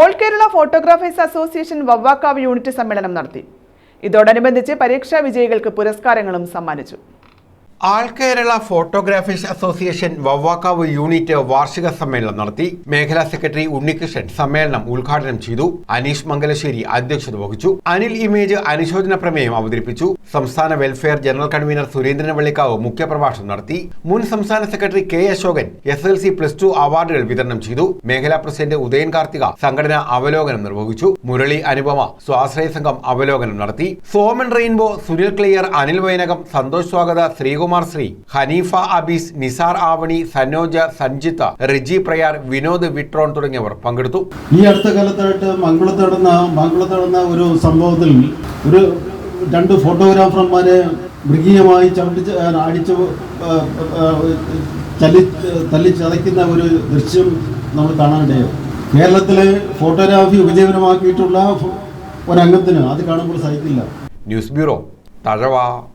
All Kerala photographers association Vavvakkavu unit സമ്മേളനം നടത്തി. ഇതോടനുബന്ധിച്ച് പരീക്ഷാ വിജയികൾക്ക് പുരസ്കാരങ്ങളും സമ്മാനിച്ചു. All Kerala photographers association Vavvakkavu unit വാർഷിക സമ്മേളനം നടത്തി മേഖലാ സെക്രട്ടറി ഉണ്ണികൃഷ്ണൻ സമ്മേളനം ഉദ്ഘാടനം ചെയ്തു. അനീഷ് മംഗലശ്ശേരി അധ്യക്ഷത വഹിച്ചു. അനിൽ ഇമേജ് അനുശോചന പ്രമേയം അവതരിപ്പിച്ചു. സംസ്ഥാന welfare general convener Surendran Vallikkavu മുഖ്യപ്രഭാഷണം നടത്തി. മുൻ സംസ്ഥാന secretary K Ashokan S L C plus two അവാർഡുകൾ വിതരണം ചെയ്തു. മേഖലാ പ്രസിഡന്റ് ഉദയൻ കാർത്തിക സംഘടന അവലോകനം നിർവഹിച്ചു. മുരളി അനുപമ സ്വാശ്രയ സംഘം അവലോകനം നടത്തി. സോമൻ റെയിൻബോ സുനിൽ ക്ലിയർ അനിൽ വൈനകം സന്തോഷ് സ്വാഗത ശ്രീകുമാർ ശ്രീ ഹനീഫ അബീസ് നിസാർ ആവണി സനോജ സഞ്ജിത്ത റിജി പ്രയാർ വിനോദ് വിട്രോൺ തുടങ്ങിയവർ പങ്കെടുത്തു. ഈ അടുത്ത കാലത്തായിട്ട് മംഗളത്ത് നടന്ന മംഗളത്ത് നടന്ന ഒരു സംഭവത്തിൽ ഒരു രണ്ട് ഫോട്ടോഗ്രാഫർമാരെ മൃഗീയമായി ചവിട്ടി അടിച്ച് ചലി തല്ലി ചതയ്ക്കുന്ന ഒരു ദൃശ്യം നമ്മൾ കാണാനിടയോ കേരളത്തിലെ ഫോട്ടോഗ്രാഫി ഉപജീവനമാക്കിയിട്ടുള്ള ഒരംഗത്തിന് അത് കാണുമ്പോൾ സഹിക്കില്ല. News bureau Thazhava.